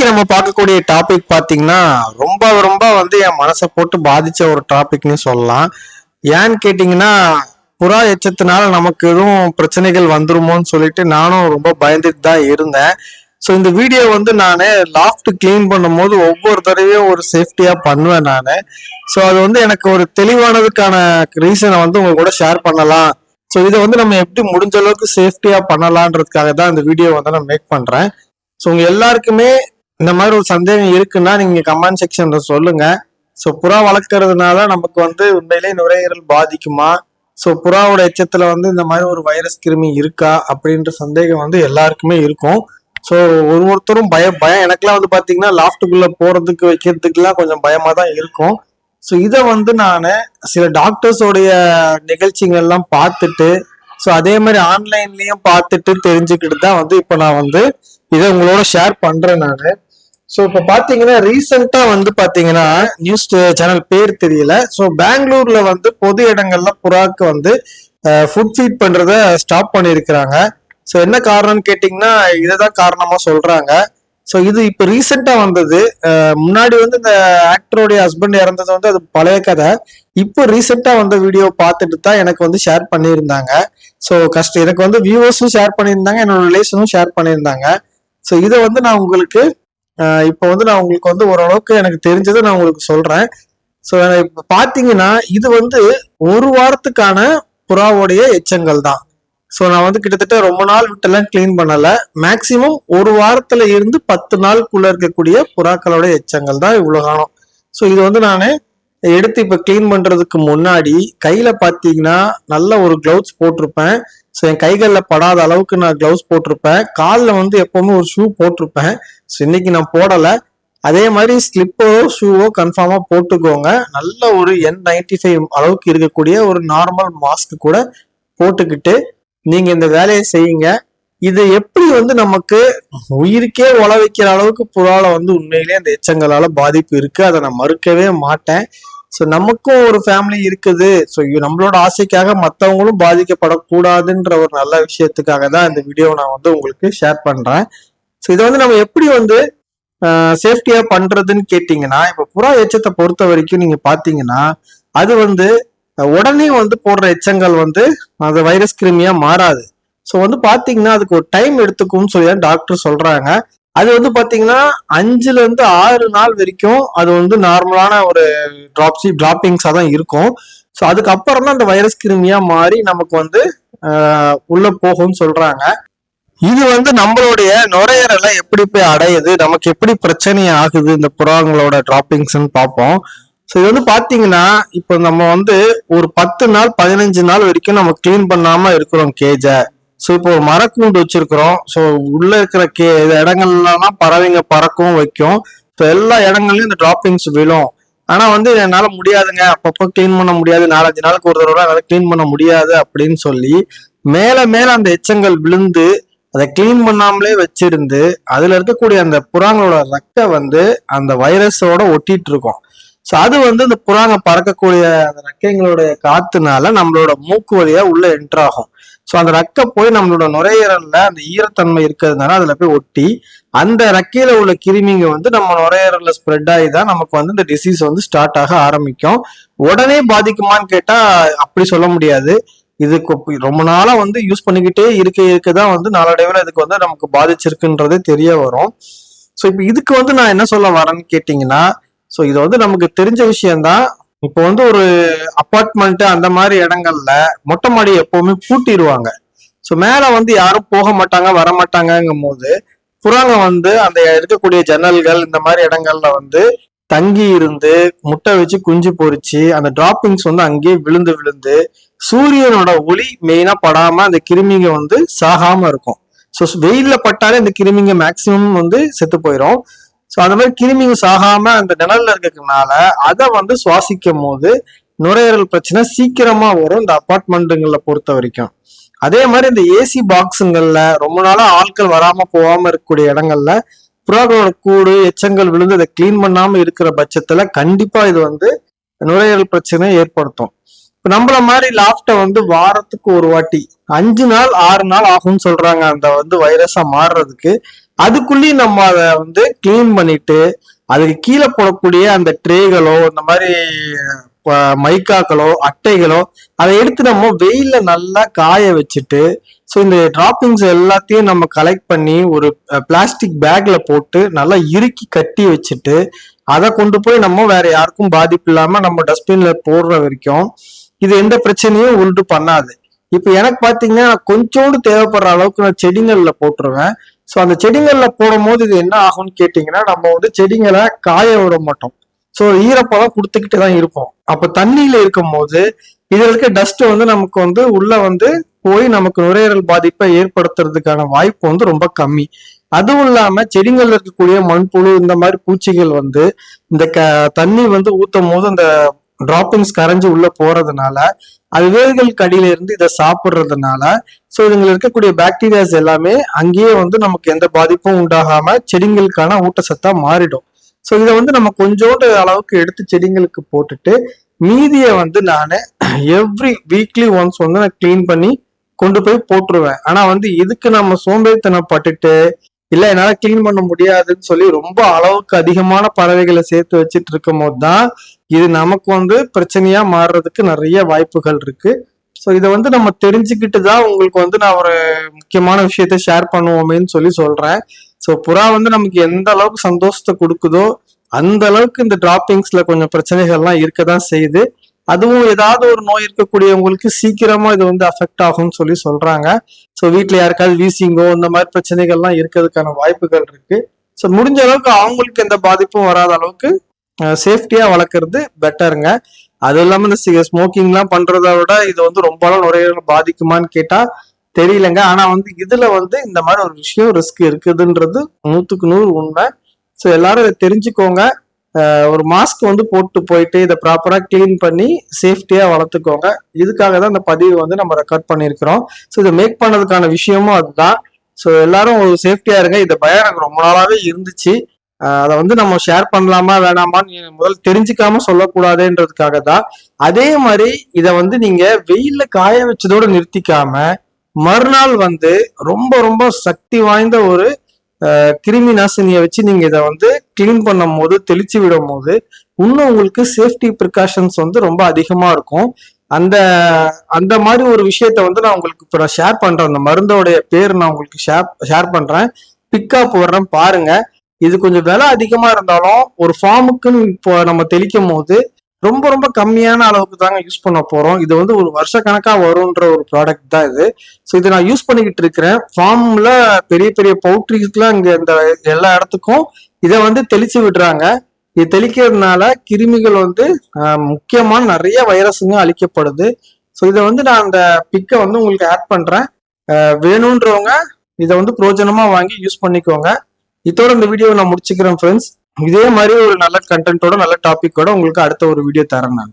இன்னைக்கு நம்ம பார்க்கக்கூடிய டாபிக் பார்த்தீங்கன்னா ரொம்ப ரொம்ப வந்து என் மனசை போட்டு பாதிச்ச ஒரு டாபிக்னு சொல்லலாம். ஏன்னு கேட்டிங்கன்னா புறா எச்சத்தினால நமக்கு எதுவும் பிரச்சனைகள் வந்துருமோன்னு சொல்லிட்டு நானும் ரொம்ப பயந்துட்டு தான் இருந்தேன். ஸோ இந்த வீடியோ வந்து நான் லாஃப்ட் க்ளீன் பண்ணும்போது ஒவ்வொரு தடவையும் ஒரு சேஃப்டியாக பண்ணுவேன் நான். ஸோ அது வந்து எனக்கு ஒரு தெளிவானதுக்கான ரீசனை வந்து உங்க கூட ஷேர் பண்ணலாம். ஸோ இதை வந்து நம்ம எப்படி முடிஞ்ச அளவுக்கு சேஃப்டியாக பண்ணலான்றதுக்காக தான் இந்த வீடியோ வந்து நான் மேக் பண்ணுறேன் ஸோ உங்க எல்லாருக்குமே இந்த மாதிரி ஒரு சந்தேகம் இருக்குன்னா நீங்க கமெண்ட் செக்ஷன்ல சொல்லுங்க. ஸோ புறா வளர்க்கறதுனால நமக்கு வந்து உண்மையிலே நுரையீரல் பாதிக்குமா? ஸோ புறாவோட எச்சத்துல வந்து இந்த மாதிரி ஒரு வைரஸ் கிருமி இருக்கா? அப்படின்ற சந்தேகம் வந்து எல்லாருக்குமே இருக்கும். ஸோ ஒரு ஒருத்தரும் பயம் பயம் எனக்குலாம் வந்து பாத்தீங்கன்னா லாஃப்ட்டுக்குள்ள போறதுக்கு வைக்கிறதுக்குலாம் கொஞ்சம் பயமா தான் இருக்கும். ஸோ இதை வந்து நான் சில டாக்டர்ஸோடைய நிகழ்ச்சிகள்லாம் பார்த்துட்டு ஸோ அதே மாதிரி ஆன்லைன்லயும் பார்த்துட்டு தெரிஞ்சுக்கிட்டு தான் வந்து இப்போ நான் வந்து இதை உங்களோட ஷேர் பண்றேன் நான். ஸோ இப்போ பார்த்தீங்கன்னா ரீசெண்டாக வந்து பார்த்தீங்கன்னா நியூஸ் சேனல் பேர் தெரியல. ஸோ பெங்களூர்ல வந்து பொது இடங்கள்ல புறாக்கு வந்து ஃபுட் ஃபீட் பண்ணுறத ஸ்டாப் பண்ணியிருக்கிறாங்க ஸோ என்ன காரணம்னு கேட்டிங்கன்னா இதை தான் காரணமாக சொல்கிறாங்க ஸோ இது இப்போ ரீசெண்டாக வந்தது. முன்னாடி வந்து இந்த ஆக்டருடைய ஹஸ்பண்ட் இறந்தது வந்து அது பழைய கதை. இப்போ ரீசெண்டாக வந்த வீடியோ பார்த்துட்டு தான் எனக்கு வந்து ஷேர் பண்ணியிருந்தாங்க. ஸோ கஷ்டம் எனக்கு வந்து வியூவர்ஸும் ஷேர் பண்ணியிருந்தாங்க என்னோட ரிலேஷனும் ஷேர் பண்ணியிருந்தாங்க. ஸோ இதை வந்து நான் உங்களுக்கு இப்போ வந்து நான் உங்களுக்கு வந்து ஓரளவுக்கு எனக்கு தெரிஞ்சதை நான் உங்களுக்கு சொல்றேன். ஸோ இப்போ பார்த்தீங்கன்னா இது வந்து ஒரு வாரத்துக்கான புறாவுடைய எச்சங்கள் தான். ஸோ நான் வந்து கிட்டத்தட்ட ரொம்ப நாள் விட்டெல்லாம் க்ளீன் பண்ணலை. மேக்சிமம் ஒரு வாரத்தில் இருந்து பத்து நாளுக்குள்ளே இருக்கக்கூடிய புறாக்களோட எச்சங்கள் தான் இவ்வளோ காணும். ஸோ இது வந்து நான் எடுத்து இப்போ க்ளீன் பண்ணுறதுக்கு முன்னாடி கையில் பார்த்தீங்கன்னா நல்ல ஒரு க்ளவுஸ் போட்டிருப்பேன். ஸோ என் கைகளில் படாத அளவுக்கு நான் க்ளவுஸ் போட்டிருப்பேன். காலில் வந்து எப்போவுமே ஒரு ஷூ போட்டிருப்பேன். ஸோ இன்னைக்கு நான் போடலை. அதே மாதிரி ஸ்லிப்போ ஷூவோ கன்ஃபார்மாக போட்டுக்கோங்க. நல்ல ஒரு என் நைன்டி ஃபைவ் அளவுக்கு இருக்கக்கூடிய ஒரு நார்மல் மாஸ்க் கூட போட்டுக்கிட்டு நீங்கள் இந்த வேலையை செய்யுங்க. இது எப்படி வந்து நமக்கு உயிருக்கே உழ வைக்கிற அளவுக்கு புறால வந்து உண்மையிலேயே அந்த எச்சங்களால பாதிப்பு இருக்கு. அதை நான் மறுக்கவே மாட்டேன். ஸோ நமக்கும் ஒரு ஃபேமிலி இருக்குது. ஸோ நம்மளோட ஆசைக்காக மற்றவங்களும் பாதிக்கப்படக்கூடாதுன்ற ஒரு நல்ல விஷயத்துக்காக தான் இந்த வீடியோ நான் வந்து உங்களுக்கு ஷேர் பண்ணுறேன் ஸோ இதை வந்து நம்ம எப்படி வந்து சேஃப்டியாக பண்ணுறதுன்னு கேட்டிங்கன்னா இப்போ புறா எச்சத்தை பொறுத்த வரைக்கும் நீங்கள் பார்த்தீங்கன்னா அது வந்து உடனே வந்து போடுற எச்சங்கள் வந்து அந்த வைரஸ் கிருமியாக மாறாது. ஸோ வந்து பார்த்தீங்கன்னா அதுக்கு ஒரு டைம் எடுத்துக்கும்னு சொல்லி டாக்டர் சொல்கிறாங்க அது வந்து பாத்தீங்கன்னா அஞ்சுல இருந்து ஆறு நாள் வரைக்கும் அது வந்து நார்மலான ஒரு டிராப்ஸி டிராப்பிங்ஸா தான் இருக்கும். ஸோ அதுக்கப்புறம் தான் அந்த வைரஸ் கிருமியா மாறி நமக்கு வந்து உள்ள போகும்னு சொல்றாங்க. இது வந்து நம்மளுடைய நுரையீரலை எப்படி போய் அடையுது நமக்கு எப்படி பிரச்சனை ஆகுது இந்த புறாங்களோட டிராப்பிங்ஸ்ன்னு பார்ப்போம். ஸோ இது வந்து பார்த்தீங்கன்னா இப்போ நம்ம வந்து ஒரு பத்து நாள் பதினஞ்சு நாள் வரைக்கும் நம்ம க்ளீன் பண்ணாம இருக்கிறோம் கேஜை ஸோ இப்போ ஒரு மரக்கூண்டு வச்சிருக்கிறோம். ஸோ உள்ள இருக்கிற கே இடங்கள்லாம் பறவைங்க பறக்கவும் வைக்கும். இப்போ எல்லா இடங்கள்லயும் இந்த டிராப்பிங்ஸ் விழும். ஆனா வந்து என்னால முடியாதுங்க. அப்பப்போ க்ளீன் பண்ண முடியாது. நாலஞ்சு நாளுக்கு ஒரு தடவை என்னால க்ளீன் பண்ண முடியாது அப்படின்னு சொல்லி மேல மேல அந்த எச்சங்கள் விழுந்து அதை க்ளீன் பண்ணாமலே வச்சிருந்து அதுல இருக்கக்கூடிய அந்த புறாங்களோட ரெக்கை வந்து அந்த வைரஸோட ஒட்டிட்டு இருக்கும். ஸோ அது வந்து இந்த புறாங்க பறக்கக்கூடிய அந்த ரெக்கைங்களுடைய காத்துனால நம்மளோட மூக்கு வழியா உள்ள என்ட்ராகும் ஸோ அந்த ரெக்கை போய் நம்மளோட நுரையீரல்ல அந்த ஈரத்தன்மை இருக்கிறதுனால அதுல போய் ஒட்டி அந்த ரெக்கையில உள்ள கிருமிங்க வந்து நம்ம நுரையீரல்ல ஸ்ப்ரெட் ஆகி தான் நமக்கு வந்து இந்த டிசீஸ் வந்து ஸ்டார்ட் ஆக ஆரம்பிக்கும். உடனே பாதிக்குமான்னு கேட்டா அப்படி சொல்ல முடியாது. இதுக்கு ரொம்ப நாளா வந்து யூஸ் பண்ணிக்கிட்டே இருக்க இருக்க தான் வந்து நாளடைவில் இதுக்கு வந்து நமக்கு பாதிச்சிருக்குன்றதே தெரிய வரும். ஸோ இப்போ இதுக்கு வந்து நான் என்ன சொல்ல வரேன்னு கேட்டிங்கன்னா ஸோ இது வந்து நமக்கு தெரிஞ்ச விஷயம்தான். இப்போ வந்து ஒரு அப்பார்ட்மெண்ட் அந்த மாதிரி இடங்கள்ல மொட்டை மாடி எப்பவுமே பூட்டிடுவாங்க ஸோ மேலே வந்து யாரும் போக மாட்டாங்க வர மாட்டாங்கங்கும் போது புறாங்க வந்து அந்த இருக்கக்கூடிய ஜன்னல்கள் இந்த மாதிரி இடங்கள்ல வந்து தங்கி இருந்து முட்டை வச்சு குஞ்சு பொறிச்சு அந்த டிராப்பிங்ஸ் வந்து அங்கேயே விழுந்து விழுந்து சூரியனோட ஒளி மெயினா படாம அந்த கிருமிங்க வந்து சாகாம இருக்கும். ஸோ வெயில்ல பட்டாலே இந்த கிருமிங்க மேக்சிமம் வந்து செத்து போயிடும் ஸோ அந்த மாதிரி கிருமிங்க சாகாம அந்த நிழல்ல இருக்கிறதுனால அதை வந்து சுவாசிக்கும் போது நுரையீரல் பிரச்சனை சீக்கிரமா வரும் இந்த அபார்ட்மெண்ட்டுங்களை பொறுத்த வரைக்கும். அதே மாதிரி இந்த ஏசி பாக்ஸுங்கள்ல ரொம்ப நாளா ஆட்கள் வராம போகாம இருக்கக்கூடிய இடங்கள்ல புறாக்களோட கூடு எச்சங்கள் விழுந்து அதை கிளீன் பண்ணாம இருக்கிற பட்சத்துல கண்டிப்பா இது வந்து நுரையீரல் பிரச்சனை ஏற்படுத்தும். இப்போ நம்மள மாதிரி லாஃப்ட வந்து வாரத்துக்கு ஒரு வாட்டி அஞ்சு நாள் ஆறு நாள் ஆகும்னு சொல்றாங்க அந்த வந்து வைரஸா மாறுறதுக்கு. அதுக்குள்ளேயும் நம்ம அதை வந்து க்ளீன் பண்ணிட்டு அதுக்கு கீழே போடக்கூடிய அந்த ட்ரேகளோ இந்த மாதிரி மைக்காக்களோ அட்டைகளோ அதை எடுத்து நம்ம வெயில்ல நல்லா காய வச்சுட்டு ஸோ இந்த டிராப்பிங்ஸ் எல்லாத்தையும் நம்ம கலெக்ட் பண்ணி ஒரு பிளாஸ்டிக் பேக்ல போட்டு நல்லா இறுக்கி கட்டி வச்சுட்டு அதை கொண்டு போய் நம்ம வேற யாருக்கும் பாதிப்பு இல்லாம நம்ம டஸ்ட்பின்ல போடுற வரைக்கும் இது எந்த பிரச்சனையும் உண்டு பண்ணாது. இப்போ எனக்கு பார்த்தீங்கன்னா கொஞ்சோண்டு தேவைப்படுற அளவுக்கு நான் செடிகளில் போட்டுருவேன். ஸோ அந்த செடிங்கள்ல போடும் போது இது என்ன ஆகும்னு கேட்டிங்கன்னா நம்ம வந்து செடிங்களை காய விட மாட்டோம். ஸோ ஈரப்பதம் கொடுத்துக்கிட்டு தான் இருப்போம். அப்போ தண்ணியில இருக்கும் போது இதில் இருக்க டஸ்ட் வந்து நமக்கு வந்து உள்ள வந்து போய் நமக்கு நுரையீரல் பாதிப்பை ஏற்படுத்துறதுக்கான வாய்ப்பு வந்து ரொம்ப கம்மி. அதுவும் இல்லாம செடிகள்ல இருக்கக்கூடிய மண்புழு இந்த மாதிரி பூச்சிகள் வந்து இந்த க தண்ணி வந்து ஊத்தும் போது அந்த டிராப்பிங்ஸ் கரைஞ்சு உள்ள போறதுனால அது வேர்களுக்கு கடியில இருந்து இதை சாப்பிட்றதுனால ஸோ இதுல இருக்கக்கூடிய பாக்டீரியாஸ் எல்லாமே அங்கேயே வந்து நமக்கு எந்த பாதிப்பும் உண்டாகாம செடிங்களுக்கான ஊட்டச்சத்தா மாறிடும். ஸோ இதை வந்து நம்ம கொஞ்சோண்டு அளவுக்கு எடுத்து செடிங்களுக்கு போட்டுட்டு மீதியை வந்து நான் எவ்ரி வீக்லி ஒன்ஸ் வந்து நான் க்ளீன் பண்ணி கொண்டு போய் போட்டுருவேன். ஆனா வந்து இதுக்கு நம்ம சோம்பேறித்தனம் பட்டுட்டு இல்ல என்னால க்ளீன் பண்ண முடியாதுன்னு சொல்லி ரொம்ப அளவுக்கு அதிகமான பறவைகளை சேர்த்து வச்சுட்டு இருக்கும் போது தான் இது நமக்கு வந்து பிரச்சனையா மாறுறதுக்கு நிறைய வாய்ப்புகள் இருக்கு. ஸோ இதை வந்து நம்ம தெரிஞ்சுக்கிட்டு தான் உங்களுக்கு வந்து நான் ஒரு முக்கியமான விஷயத்த ஷேர் பண்ணுவோமேன்னு சொல்லி சொல்றேன். ஸோ புறா வந்து நமக்கு எந்த அளவுக்கு சந்தோஷத்தை கொடுக்குதோ அந்த அளவுக்கு இந்த டிராப்பிங்ஸ்ல கொஞ்சம் பிரச்சனைகள்லாம் இருக்க தான் செய்யுது. அதுவும் ஏதாவது ஒரு நோய் இருக்கக்கூடியவங்களுக்கு சீக்கிரமா இது வந்து அஃபெக்ட் ஆகும்னு சொல்லி சொல்றாங்க. ஸோ வீட்டில் யாருக்காவது வீசிங்கோ இந்த மாதிரி பிரச்சனைகள்லாம் இருக்கிறதுக்கான வாய்ப்புகள் இருக்கு. ஸோ முடிஞ்ச அளவுக்கு அவங்களுக்கு எந்த பாதிப்பும் வராத அளவுக்கு சேஃப்டியா வளர்க்குறது பெட்டருங்க அது இல்லாம இந்த ஸ்மோக்கிங்லாம் பண்றதை விட இது வந்து ரொம்ப நாள் நுரையீரல் பாதிக்குமான்னு கேட்டா தெரியலங்க. ஆனா வந்து இதுல வந்து இந்த மாதிரி ஒரு விஷயம் ரிஸ்க் இருக்குதுன்றது நூத்துக்கு நூறு உண்மை. ஸோ எல்லாரும் இதை தெரிஞ்சுக்கோங்க. ஒரு மாஸ்க் வந்து போட்டு போயிட்டு இதை ப்ராப்பராக க்ளீன் பண்ணி சேஃப்டியாக வளர்த்துக்கோங்க. இதுக்காக தான் இந்த பதிவு வந்து நம்ம ரெக்கார்ட் பண்ணியிருக்கிறோம். ஸோ இதை மேக் பண்ணதுக்கான விஷயமும் அதுதான். ஸோ எல்லாரும் ஒரு சேஃப்டியாக இருங்க. இந்த பயம் எனக்கு ரொம்ப நாளாகவே இருந்துச்சு. அதை வந்து நம்ம ஷேர் பண்ணலாமா வேணாமான்னு முதல் தெரிஞ்சுக்காம சொல்லக்கூடாதுன்றதுக்காக தான். அதே மாதிரி இதை வந்து நீங்க வெயில்ல காய வச்சதோட நிறுத்திக்காம மறுநாள் வந்து ரொம்ப ரொம்ப சக்தி வாய்ந்த ஒரு கிருமி நாசினியை வச்சு நீங்க இதை வந்து கிளீன் பண்ணும் போது தெளிச்சு விடும் போது இன்னும் உங்களுக்கு சேஃப்டி ப்ரிகாஷன்ஸ் வந்து ரொம்ப அதிகமா இருக்கும். அந்த அந்த மாதிரி ஒரு விஷயத்த வந்து நான் உங்களுக்கு இப்போ நான் ஷேர் பண்றேன். அந்த மருந்தோடைய பேர் நான் உங்களுக்கு ஷேர் ஷேர் பண்றேன். பிக்கா போடுறேன் பாருங்க. இது கொஞ்சம் விலை அதிகமா இருந்தாலும் ஒரு ஃபார்முக்குன்னு இப்போ நம்ம தெளிக்கும் போது ரொம்ப ரொம்ப கம்மியான அளவுக்கு தாங்க யூஸ் பண்ண போறோம். இது வந்து ஒரு வருஷ கணக்கா வரும்ன்ற ஒரு ப்ராடக்ட் தான் இது. ஸோ இதை நான் யூஸ் பண்ணிக்கிட்டு இருக்கிறேன். ஃபார்ம்ல பெரிய பெரிய பவுட்ரிஸ்க்குலாம் இங்க இந்த எல்லா இடத்துக்கும் இதை வந்து தெளிச்சு விடுறாங்க. இது தெளிக்கிறதுனால கிருமிகள் வந்து முக்கியமான நிறைய வைரஸுங்க அழிக்கப்படுது. ஸோ இதை வந்து நான் அந்த பிக்கை வந்து உங்களுக்கு ஆட் பண்றேன். வேணுன்றவங்க இதை வந்து பிரோஜனமா வாங்கி யூஸ் பண்ணிக்கோங்க. இதோட இந்த வீடியோவை நான் முடிச்சுக்கிறேன் ஃப்ரெண்ட்ஸ் இதே மாதிரி ஒரு நல்ல கண்டென்ட்டோட நல்ல டாபிக்கோட உங்களுக்கு அடுத்த ஒரு வீடியோ தரேன் நான்.